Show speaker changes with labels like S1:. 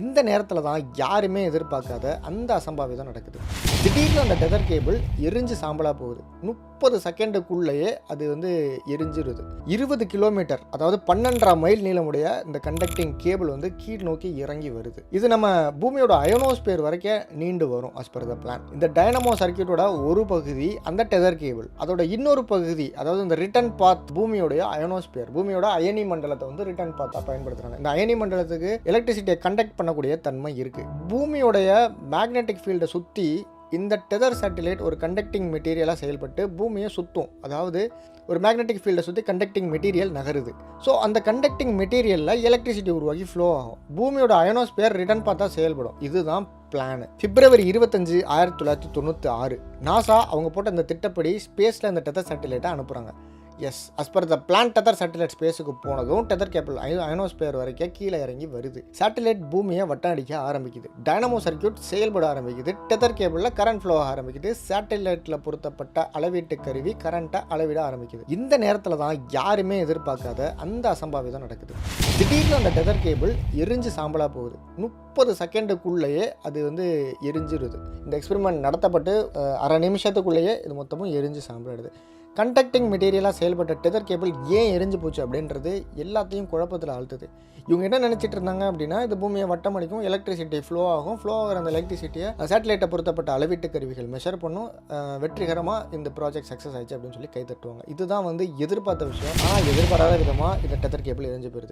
S1: இந்த நேரத்தில் தான் யாருமே எதிர்பார்க்காத அந்த அசம்பாவிதம் நடக்குது. திடீர்னு அந்த டெதர் கேபிள் எரிஞ்சு சாம்பலா போகுது. முப்பது செகண்டுக்குள்ளேயே அது வந்து எரிஞ்சிருது. இருபது கிலோமீட்டர் அதாவது பன்னெண்டரை மைல் நீளமுடைய இந்த கண்டக்டிங் கேபிள் வந்து கீழ் நோக்கி இறங்கி வருது. இது நம்ம பூமியோட அயனோஸ்பியர் வரைக்கும் நீண்டு வரும் அஸ் பர் த பிளான் இந்த டைனமோ சர்க்கியூட்டோட ஒரு பகுதி அந்த டெதர் கேபிள் அதோட இன்னொரு பகுதி அதாவது இந்த ரிட்டர்ன் பாத் பூமியோடைய அயனோஸ்பியர் பூமியோட அயனி மண்டலத்தை வந்து ரிட்டர்ன் பாத்தா பயன்படுத்துறாங்க. இந்த அயனி மண்டலத்துக்கு எலக்ட்ரிசிட்டியை கண்டக்ட் பண்ணக்கூடிய தன்மை இருக்குது பூமியோடைய மேக்னெட்டிக் ஃபீல்டை சுற்றி இந்த டெதர் சேட்டிலைட் ஒரு கண்டக்டிங் மெட்டீரியலாக செயல்பட்டு பூமியை சுற்றும் அதாவது ஒரு மேக்னெட்டிக் ஃபீல்டை சுற்றி கண்டக்டிங் மெட்டீரியல் நகருது. ஸோ அந்த கண்டக்டிங் மெட்டீரியலில் எலக்ட்ரிசிட்டி உருவாகி ஃப்ளோ ஆகும். பூமியோட அயனோஸ்பியர் ரிட்டர்ன் பார்த்தா செயல்படும். இதுதான் பிளான் பிப்ரவரி இருபத்தஞ்சு ஆயிரத்தி தொள்ளாயிரத்தி தொண்ணூற்றி ஆறு. நாசா அவங்க போட்ட அந்த திட்டப்படி ஸ்பேஸில் இந்த டெதர் சேட்டிலைட்டை அனுப்புகிறாங்க as as per the plan tether satellite ஸ்பேஸுக்கு போனதும் டெதர் கேபிள் அயனோஸ்பியர் வரைக்கும் கீழே இறங்கி வருது. சேட்டலைட் பூமியை வட்டம் அடிக்க ஆரம்பிக்குது. டைனமோ சர்க்கியூட் செயல்பட ஆரம்பிக்குது. டெதர் கேபிளில் கரண்ட் ஃப்ளோ ஆரம்பிக்குது. சேட்டலைட்டில் பொருத்தப்பட்ட அளவீட்டு கருவி கரண்ட்டை அளவிட ஆரம்பிக்குது. இந்த நேரத்தில் தான் யாருமே எதிர்பார்க்காத அந்த அசம்பாவிதம் நடக்குது. திடீர்னு அந்த டெதர் கேபிள் எரிஞ்சு சாம்பலாக போகுது. முப்பது செகண்டுக்குள்ளேயே அது வந்து எரிஞ்சிருது. இந்த எக்ஸ்பெரிமெண்ட் நடத்தப்பட்டு அரை நிமிஷத்துக்குள்ளேயே இது மொத்தமும் எரிஞ்சு சாம்பலாயிடுது. கண்டக்டிங் மெட்டீரியலாக செயல்பட்ட டெதர் கேபிள் ஏன் எரிஞ்சு போச்சு அப்படின்றது எல்லாத்தையும் குழப்பத்தில் ஆழ்த்துது. இவங்க என்ன நினச்சிட்டு இருந்தாங்க அப்படின்னா இது பூமியை வட்டம் அடிக்கும் எலக்ட்ரிசிட்டி ஃப்ளோ ஆகும் ஃப்ளோ ஆகிற அந்த எலக்ட்ரிசிட்டியை சேட்டலைட்டை பொருத்தப்பட்ட அளவீட்டு கருவிகள் மெஷர் பண்ணும் வெற்றிகரமாக இந்த ப்ராஜெக்ட் சக்ஸஸ் ஆயிடுச்சு அப்படின்னு சொல்லி கைத்தட்டுவாங்க இதுதான் வந்து எதிர்பார்த்த விஷயம். ஆனால் எதிர்பாராத விதமாக இந்த டெதர் கேபிள் எரிஞ்சு போயிருது.